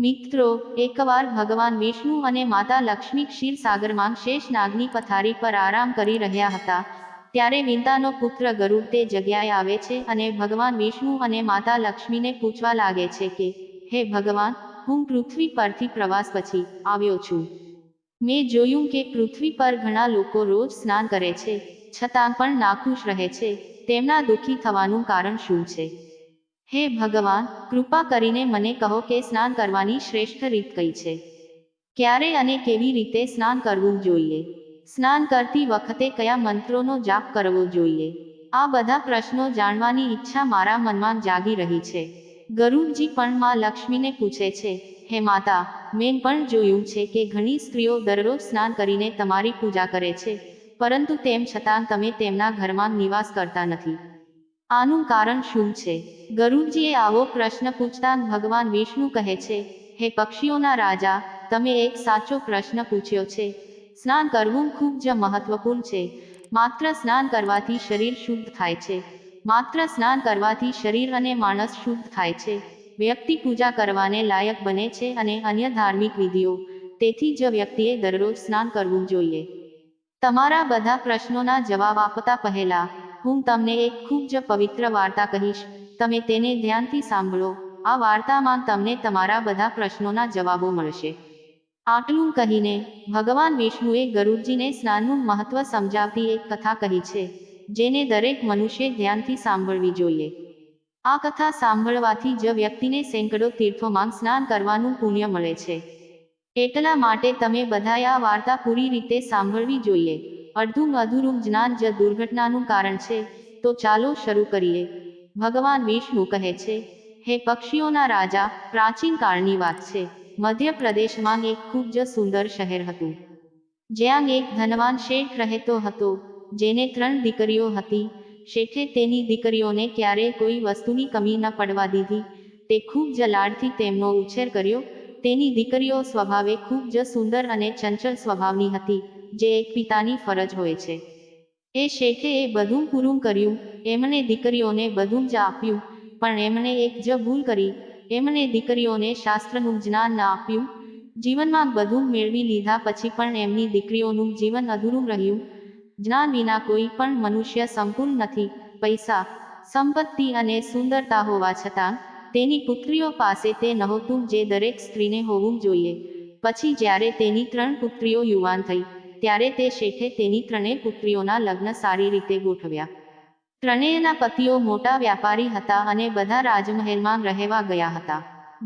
મિત્રો, એકવાર ભગવાન વિષ્ણુ અને માતા લક્ષ્મી ક્ષીરસાગરમાં શેષ નાગની પથારી પર આરામ કરી રહ્યા હતા, ત્યારે વિંતાનો પુત્ર ગરુડ તે જગ્યાએ આવે છે અને ભગવાન વિષ્ણુ અને માતા લક્ષ્મીને પૂછવા લાગે છે કે, હે ભગવાન, હું પૃથ્વી પરથી પ્રવાસ પછી આવ્યો છું. મેં જોયું કે પૃથ્વી પર ઘણા લોકો રોજ સ્નાન કરે છે, છતાં પણ નાખુશ રહે છે. તેમના દુઃખી થવાનું કારણ શું છે? હે ભગવાન, કૃપા કરીને મને કહો કે સ્નાન કરવાની શ્રેષ્ઠ રીત કઈ છે? ક્યારે અને કેવી રીતે સ્નાન કરવું જોઈએ? સ્નાન કરતી વખતે કયા મંત્રોનો જાપ કરવો જોઈએ? આ બધા પ્રશ્નો જાણવાની ઈચ્છા મારા મનમાં જાગી રહી છે. ગરુડજી પણ માં લક્ષ્મીને પૂછે છે, હે માતા, મેં પણ જોયું છે કે ઘણી સ્ત્રીઓ દરરોજ સ્નાન કરીને તમારી પૂજા કરે છે, પરંતુ તેમ છતાં તમે તેમના ઘરમાં નિવાસ કરતા નથી. આનું કારણ શું છે? ગરુડજીએ આવો પ્રશ્ન પૂછતા ભગવાન વિષ્ણુ કહે છે, હે પક્ષીઓના રાજા, તમે એક સાચો પ્રશ્ન પૂછ્યો છે. સ્નાન કરવું ખૂબ જ મહત્વપૂર્ણ છે. માત્ર સ્નાન કરવાથી શરીર શુદ્ધ થાય છે. માત્ર સ્નાન કરવાથી શરીર અને માણસ શુદ્ધ થાય છે. વ્યક્તિ પૂજા કરવાને લાયક બને છે અને અન્ય ધાર્મિક વિધિઓ. તેથી જ વ્યક્તિએ દરરોજ સ્નાન કરવું જોઈએ. તમારા બધા પ્રશ્નોના જવાબ આપતા પહેલા હું તમને એક ખૂબ જ પવિત્ર વાર્તા કહીશ. તમે તેને ધ્યાનથી સાંભળો. આ વાર્તામાં તમને તમારા બધા પ્રશ્નોના જવાબો મળશે. આટલું કહીને ભગવાન વિષ્ણુએ ગરુડજીને સ્નાનનું મહત્વ સમજાવતી એક કથા કહી છે, જેને દરેક મનુષ્ય ધ્યાનથી સાંભળવી જોઈએ. આ કથા સાંભળવાથી જ વ્યક્તિને સેંકડો તીર્થોમાં સ્નાન કરવાનું પુણ્ય મળે છે. એટલા માટે તમે બધાએ આ વાર્તા પૂરી રીતે સાંભળવી જોઈએ. અડધું અધૂરું જ્ઞાન જ દુર્ઘટનાનું કારણ છે, તો ચાલો શરૂ કરીએ. ભગવાન વિષ્ણુ કહે છે, હે પક્ષીઓના રાજા, પ્રાચીન કાળની વાત છે. મધ્યપ્રદેશમાં એક ખૂબ જ સુંદર શહેર હતું. જ્યાં એક ધનવાન શેઠ રહેતો હતો, જેને ત્રણ દીકરીઓ હતી. શેઠે તેની દીકરીઓને ક્યારેય કોઈ વસ્તુની કમી ન પડવા દીધી. તે ખૂબ જ લાડથી તેમનો ઉછેર કર્યો. તેની દીકરીઓ સ્વભાવે ખૂબ જ સુંદર અને ચંચળ સ્વભાવની હતી. જે એક પિતાની ફરજ હોય છે. એ શેઠે એ બધું પૂરું કર્યું, એમણે દીકરીઓને બધું જ આપ્યું, પણ એમણે એક જ ભૂલ કરી, એમણે દીકરીઓને શાસ્ત્રનું જ્ઞાન ન આપ્યું. જીવનમાં બધું મેળવી લીધા પછી પણ એમની દીકરીઓનું જીવન અધૂરું રહ્યું. જ્ઞાન વિના કોઈ પણ મનુષ્ય સંપૂર્ણ નથી, પૈસા, સંપત્તિ અને સુંદરતા હોવા છતાં, તેની પુત્રીઓ પાસે તે નહોતું જે દરેક સ્ત્રીને હોવું જોઈએ. પછી જ્યારે તેની ત્રણ પુત્રીઓ યુવાન થઈ ત્યારે તે શેઠે તેની ત્રણેય પુત્રીઓના લગ્ન સારી રીતે ગોઠવ્યા. ત્રણેયના પતિઓ મોટા વ્યાપારી હતા અને બધા રાજમહેલમાં રહેવા ગયા હતા.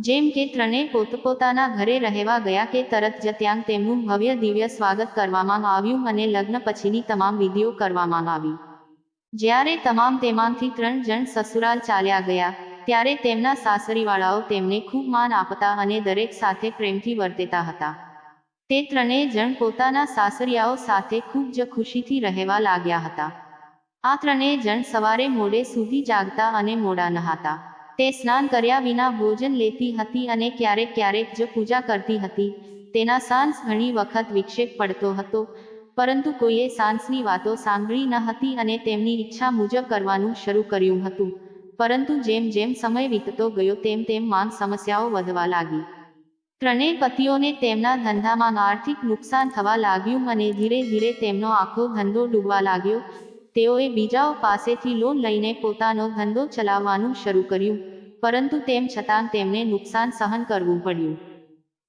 જેમ કે ત્રણેય પોતપોતાના ઘરે રહેવા ગયા કે તરત જ ત્યાં તેમનું ભવ્ય દિવ્ય સ્વાગત કરવામાં આવ્યું અને લગ્ન પછીની તમામ વિધિઓ કરવામાં આવી. જ્યારે તમામ તેમાંથી ત્રણ જણ સસુરાલ ચાલ્યા ગયા, ત્યારે તેમના સાસરીવાળાઓ તેમને ખૂબ માન આપતા અને દરેક સાથે પ્રેમથી વર્તેતા હતા. તે ત્રણેય જણ પોતાના સાસરિયાઓ સાથે ખૂબ જ ખુશીથી રહેવા લાગ્યા હતા. આ ત્રણેય જણ સવારે મોડે સુધી જાગતા અને મોડા નહાતા. તે સ્નાન કર્યા વિના ભોજન લેતી હતી અને ક્યારેક ક્યારેક જ પૂજા કરતી હતી. તેના સાંસ ઘણી વખત વિક્ષેપ પડતો હતો, પરંતુ કોઈએ સાંસની વાતો સાંભળી ન હતી અને તેમની ઈચ્છા મુજબ કરવાનું શરૂ કર્યું હતું. પરંતુ જેમ જેમ સમય વીતતો ગયો તેમ તેમ માંગ સમસ્યાઓ વધવા લાગી. ત્રણેય પતિઓને તેમના ધંધામાં આર્થિક નુકસાન થવા લાગ્યું અને ધીરે ધીરે તેમનો આખો ધંધો ડૂબવા લાગ્યો. તેઓએ બીજાઓ પાસેથી લોન લઈને પોતાનો ધંધો ચલાવવાનું શરૂ કર્યું, પરંતુ તેમ છતાં તેમને નુકસાન સહન કરવું પડ્યું,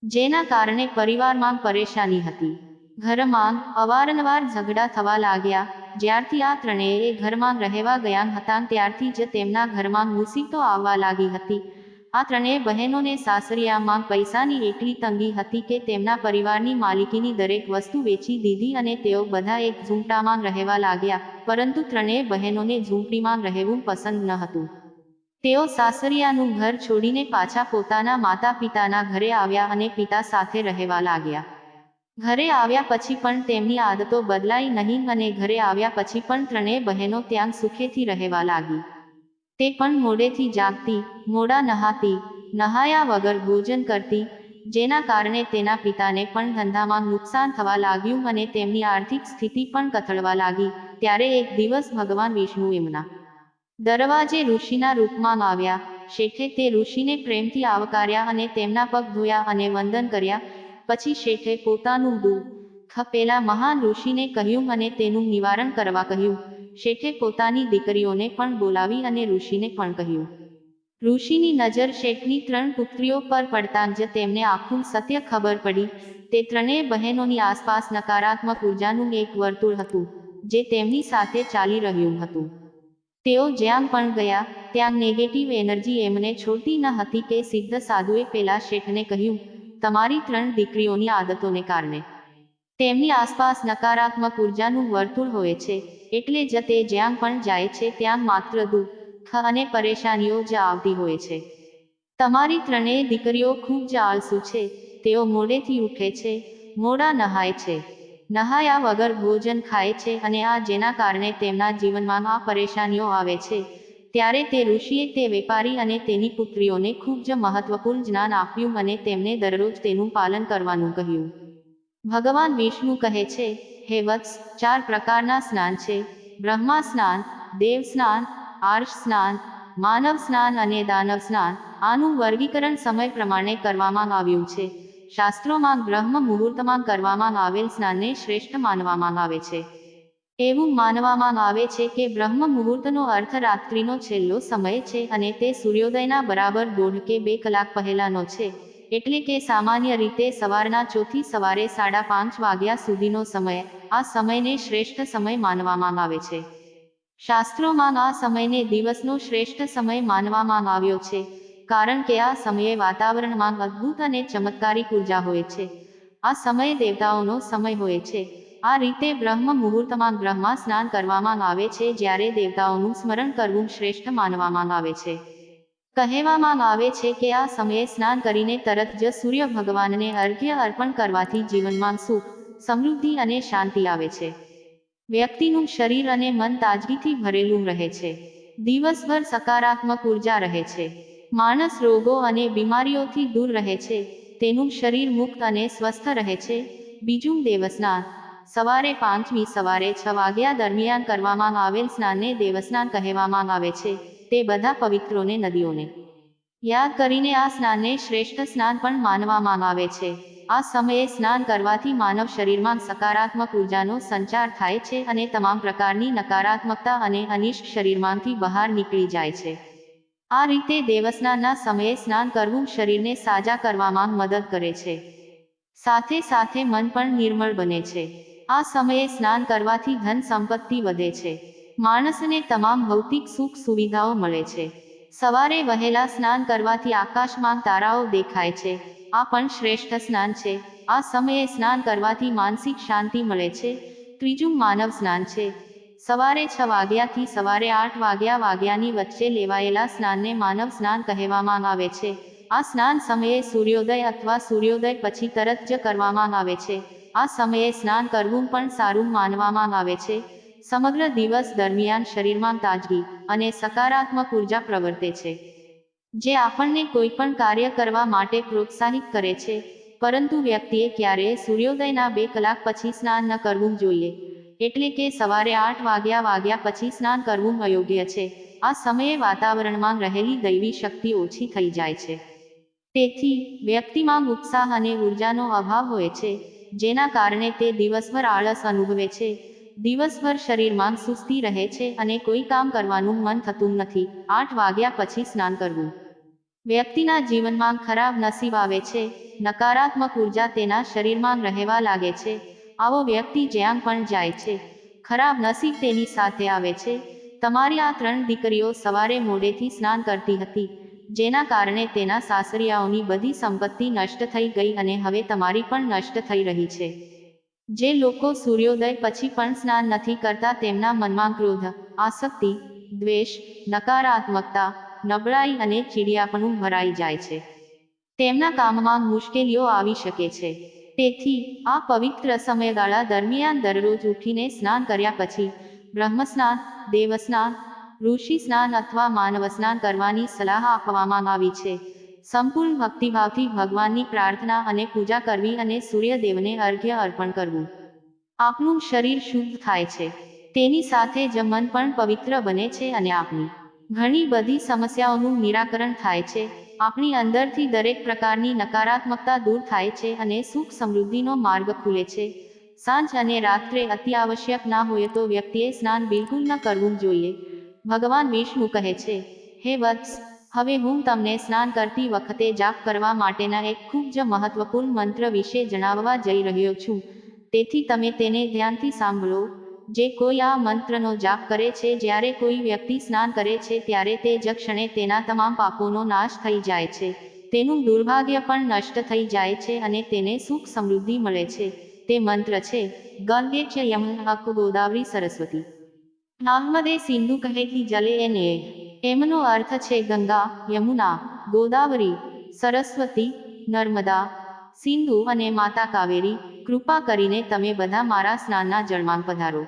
જેના કારણે પરિવારમાં પરેશાની હતી. ઘરમાં અવારનવાર ઝઘડા થવા લાગ્યા, જ્યારથી આ ત્રણેય ઘરમાં રહેવા ગયા હતા, ત્યારથી જ તેમના ઘરમાં મુસીબતો આવવા લાગી હતી. આ ત્રણેય બહેનોને સાસરિયામાં પૈસાની એટલી તંગી હતી કે તેમના પરિવારની માલિકીની દરેક વસ્તુ વેચી દીધી અને તેઓ બધા એક ઝૂંપટામાં રહેવા લાગ્યા, પરંતુ ત્રણેય બહેનોને ઝૂંપડીમાં રહેવું પસંદ ન હતું. તેઓ સાસરિયાનું ઘર છોડીને પાછા પોતાના માતા પિતાના ઘરે આવ્યા અને પિતા સાથે રહેવા લાગ્યા. ઘરે આવ્યા પછી પણ તેમની આદતો બદલાઈ નહીં અને ઘરે આવ્યા પછી પણ ત્રણેય બહેનો ત્યાં સુખેથી રહેવા લાગી. તે પણ મોડેથી જાગતી મોડા નહાતી, નહાયા વગર ભોજન કરતી, જેના કારણે તેના પિતાને પણ ધંધામાં નુકસાન થવા લાગ્યું અને તેમની આર્થિક સ્થિતિ પણ કથળવા લાગી. ત્યારે એક દિવસ ભગવાન વિષ્ણુ એમના દરવાજે ઋષિના રૂપમાં આવ્યા. શેઠે તે ઋષિને પ્રેમથી આવકાર્યા અને તેમના પગ ધોયા અને વંદન કર્યા. પછી શેઠે પોતાનું દુઃખ ખપેલા મહાન ઋષિને કહ્યું અને તેનું નિવારણ કરવા કહ્યું. શેઠે પોતાની દીકરીઓને પણ બોલાવી અને ઋષિને પણ કહ્યું, ઋષિની નજર શેઠની ત્રણ પુત્રીઓ પર પડતાં જ તેમને આખું સત્ય ખબર પડી. તે ત્રણેય બહેનોની આસપાસ નકારાત્મક ઉર્જાનું એક વર્તુળ હતું, જે તેમની સાથે ચાલી રહ્યું હતું. તેઓ જ્યાં પણ ગયા, ત્યાં નેગેટિવ એનર્જી એમને છોડતી ન હતી કે સિદ્ધ સાધુએ પેલા શેઠને કહ્યું, તમારી ત્રણ દીકરીઓની આદતોને કારણે. તેમની આસપાસ નકારાત્મક ઉર્જાનું વર્તુળ હોય છે. એટલે જ તે જ્યાં પણ જાય છે ત્યાં માત્ર દુઃખ અને પરેશાનીઓ જ આવતી હોય છે. તમારી ત્રણેય દીકરીઓ ખૂબ જ આળસુ છે. તેઓ મોડેથી ઉઠે છે, મોડા નહાય છે. નહાયા વગર ભોજન ખાય છે અને આ જેના કારણે તેમના જીવનમાં આ પરેશાનીઓ આવે છે. ત્યારે તે ઋષિએ તે વેપારી અને તેની પુત્રીઓને ખૂબ જ મહત્વપૂર્ણ જ્ઞાન આપ્યું અને તેમને દરરોજ તેનું પાલન કરવાનું કહ્યું. ભગવાન વિષ્ણુ કહે છે હે વત્સ ચાર પ્રકારના સ્નાન છે. બ્રહ્મા સ્નાન, દેવ સ્નાન, આર્ષ સ્નાન, માનવ સ્નાન અને દાનવ સ્નાન આનું વર્ગીકરણ સમય પ્રમાણે કરવામાં આવ્યું છે. શાસ્ત્રોમાં બ્રહ્મ મુહૂર્તમાં કરવામાં આવેલ સ્નાનને શ્રેષ્ઠ માનવામાં આવે છે. એવું માનવામાં આવે છે કે બ્રહ્મ મુહૂર્તનો અર્થ રાત્રિનો છેલ્લો સમય છે અને તે સૂર્યોદયના બરાબર દોઢ કે બે કલાક પહેલાનો છે. એટલે કે સામાન્ય રીતે સવારના ચોથી સવારે સાડા પાંચ વાગ્યા સુધીનો સમય આ સમયને શ્રેષ્ઠ સમય માનવામાં આવે છે. શાસ્ત્રોમાં આ સમયને દિવસનો શ્રેષ્ઠ સમય માનવામાં આવ્યો છે, કારણ કે આ સમયે વાતાવરણમાં અદ્ભુત અને ચમત્કારિક ઊર્જા હોય છે. આ સમય દેવતાઓનો સમય હોય છે. આ રીતે બ્રહ્મ મુહૂર્તમાં બ્રહ્મા સ્નાન કરવામાં આવે છે, જ્યારે દેવતાઓનું સ્મરણ કરવું શ્રેષ્ઠ માનવામાં આવે છે. કહેવામાં આવે છે કે આ સમયે સ્નાન કરીને તરત જ સૂર્ય ભગવાનને અર્ઘ્ય અર્પણ કરવાથી જીવનમાં સુખ, સમૃદ્ધિ અને શાંતિ આવે છે. વ્યક્તિનું શરીર અને મન તાજગીથી ભરેલું રહે છે. દિવસભર સકારાત્મક ઊર્જા રહે છે. માણસ રોગો અને બીમારીઓથી દૂર રહે છે. તેનું શરીર મુક્ત અને સ્વસ્થ રહે છે. બીજું દેવસ્નાન. સવારે પાંચમી સવારે છ વાગ્યા દરમિયાન કરવામાં આવેલ સ્નાનને દેવસ્નાન કહેવામાં આવે છે. તે બધા પવિત્રોને, નદીઓને. યાદ કરીને આ સ્નાનને શ્રેષ્ઠ સ્નાન પણ માનવામાં આવે છે. આ સમયે સ્નાન કરવાથી માનવ શરીરમાં સકારાત્મક ઉર્જાનો સંચાર થાય છે અને તમામ પ્રકારની નકારાત્મકતા અને અનિષ્ટ શરીરમાંથી બહાર નીકળી જાય છે. આ રીતે દેવસ્નાનના સમયે સ્નાન કરવું શરીરને સાજા કરવામાં મદદ કરે છે. સાથે સાથે મન પણ નિર્મળ બને છે. આ સમયે સ્નાન કરવાથી ધન સંપત્તિ વધે છે. માણસને તમામ ભૌતિક સુખ સુવિધાઓ મળે છે. સવારે વહેલા સ્નાન કરવાથી આકાશમાં તારાઓ દેખાય છે. આ પણ શ્રેષ્ઠ સ્નાન છે. આ સમયે સ્નાન કરવાથી માનસિક શાંતિ મળે છે. ત્રીજું માનવ સ્નાન છે. સવારે છ વાગ્યાથી સવારે આઠ વાગ્યા વાગ્યાની વચ્ચે લેવાયેલા સ્નાનને માનવ સ્નાન કહેવામાં આવે છે. આ સ્નાન સમયે સૂર્યોદય અથવા સૂર્યોદય પછી તરત જ કરવામાં આવે છે. આ સમયે સ્નાન કરવું પણ સારું માનવામાં આવે છે. સમગ્ર દિવસ દરમિયાન શરીરમાં તાજગી અને સકારાત્મક ઊર્જા પ્રવર્તે છે. જે આપણને કોઈ પણ કાર્ય કરવા માટે પ્રોત્સાહિત કરે છે, પરંતુ વ્યક્તિએ ક્યારેય સૂર્યોદયના બે કલાક પછી સ્નાન ન કરવું જોઈએ. એટલે કે સવારે આઠ વાગ્યા વાગ્યા પછી સ્નાન કરવું અયોગ્ય છે. આ સમયે વાતાવરણમાં રહેલી દૈવી શક્તિ ઓછી થઈ જાય છે. તેથી, વ્યક્તિમાં ઉત્સાહ અને ઉર્જાનો અભાવ હોય છે, જેના કારણે તે દિવસભર આળસ અનુભવે છે દિવસભર શરીરમાં સુસ્તી રહે છે અને કોઈ કામ કરવાનું મન થતું નથી. આઠ વાગ્યા પછી સ્નાન કરવું. વ્યક્તિના જીવનમાં ખરાબ નસીબ આવે છે, નકારાત્મક ઊર્જા તેના શરીરમાં રહેવા લાગે છે, આવો વ્યક્તિ જ્યાં પણ જાય છે, ખરાબ નસીબ તેની સાથે આવે છે. તમારી આ ત્રણ દીકરીઓ સવારે મોડેથી સ્નાન કરતી હતી, જેના કારણે તેના સાસરિયાઓની બધી સંપત્તિ નષ્ટ થઈ ગઈ અને હવે તમારી પણ નષ્ટ થઈ રહી છે. જે લોકો સૂર્યોદય પછી પણ સ્નાન નથી કરતા તેમના મનમાં ક્રોધ, આસક્તિ, દ્વેષ, નકારાત્મકતા, નબળાઈ અને ચીડિયાપણું ભરાઈ જાય છે. તેમના કામમાં મુશ્કેલીઓ આવી શકે છે. તેથી, આ પવિત્ર સમયગાળા દરમિયાન દરરોજ ઉઠીને સ્નાન કર્યા પછી, બ્રહ્મસ્નાન, દેવસ્નાન, ઋષિ સ્નાન અથવા માનવ સ્નાન કરવાની સલાહ આપવામાં આવી છે. સંપૂર્ણ ભક્તિભાવથી ભગવાનની પ્રાર્થના અને પૂજા કરવી અને સૂર્યદેવને અર્ઘ્ય અર્પણ કરવું. આપનું શરીર શુદ્ધ થાય છે. તેની સાથે જ મન પણ પવિત્ર બને છે અને આપની ઘણી બધી સમસ્યાઓનું નિરાકરણ થાય છે. આપણી અંદરથી દરેક પ્રકારની નકારાત્મકતા દૂર થાય છે અને સુખ સમૃદ્ધિનો માર્ગ ખુલે છે. સાંજ અને રાત્રે અતિ આવશ્યક ના હોય તો વ્યક્તિએ સ્નાન બિલકુલ ન કરવું જોઈએ. ભગવાન વિષ્ણુ કહે છે, હે વત્સ હવે હું તમને સ્નાન કરતી વખતે જાપ કરવા માટેના એક ખૂબ જ મહત્વપૂર્ણ મંત્ર વિશે જણાવવા જઈ રહ્યો છું. તેથી તમે તેને ધ્યાનથી સાંભળો. જે કોઈ આ મંત્રનો જાપ કરે છે, જ્યારે કોઈ વ્યક્તિ સ્નાન કરે છે, ત્યારે તે જ ક્ષણે તેના તમામ પાપોનો નાશ થઈ જાય છે. તેનું દુર્ભાગ્ય પણ નષ્ટ થઈ જાય છે અને તેને સુખ સમૃદ્ધિ મળે છે. તે મંત્ર છે, ગંગે ચ યમુના ગોદાવરી સરસ્વતી નામદે સિંધુ કહેતી જલે એને એમનો અર્થ છે ગંગા, યમુના, ગોદાવરી, સરસ્વતી, નર્મદા, સિંધુ અને માતા કાવેરી. કૃપા કરીને તમે બધા મારા સ્નાનના જળમાં પધારો.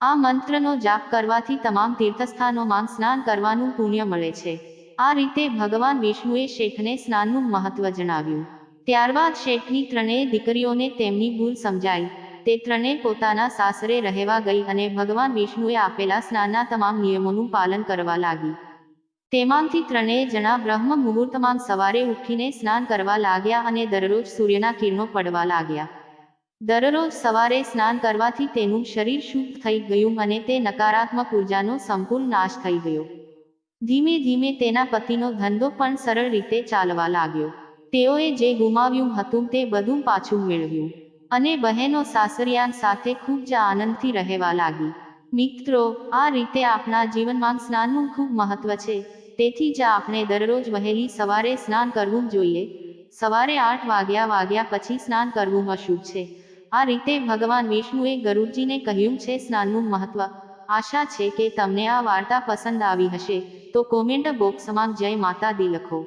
આ મંત્રનો જાપ કરવાથી તમામ તીર્થસ્થાનોમાં સ્નાન કરવાનું પુણ્ય મળે છે. આ રીતે ભગવાન વિષ્ણુએ શેઠને સ્નાનનું મહત્વ જણાવ્યું. ત્યારબાદ શેઠની ત્રણેય દીકરીઓને તેમની ભૂલ સમજાઈ. તે ત્રણેય પોતાના સાસરે રહેવા ગઈ અને ભગવાન વિષ્ણુએ આપેલા સ્નાનના તમામ નિયમોનું પાલન કરવા લાગી. તેમાંથી ત્રણેય જણા બ્રહ્મ મુહૂર્તમાં સવારે ઉઠીને સ્નાન કરવા લાગ્યા અને દરરોજ સૂર્યના કિરણો પડવા લાગ્યા. દરરોજ સવારે સ્નાન કરવાથી તેનું શરીર શુદ્ધ થઈ ગયું અને તે નકારાત્મક ઉર્જાનો સંપૂર્ણ નાશ થઈ ગયો. ધીમે ધીમે તેના પતિનો ધંધો પણ સરળ રીતે ચાલવા લાગ્યો. તેઓએ જે ગુમાવ્યું હતું તે બધું પાછું મેળવ્યું. અને બહેનો સાસરિયાન સાથે ખૂબ જ આનંદથી રહેવા લાગી. મિત્રો, આ રીતે આપણા જીવનમાં સ્નાનનું ખૂબ મહત્વ છે. તેથી જ આપણે દરરોજ વહેલી સવારે સ્નાન કરવું જોઈએ. સવારે આઠ વાગ્યા વાગ્યા પછી સ્નાન કરવું અશુભ છે. આ રીતે ભગવાન વિષ્ણુએ ગરુડજીને કહ્યું છે, સ્નાનનું મહત્વ. આશા છે કે તમને આ વાર્તા પસંદ આવી હશે. તો કોમેન્ટ બોક્સમાં જય માતા દી લખો.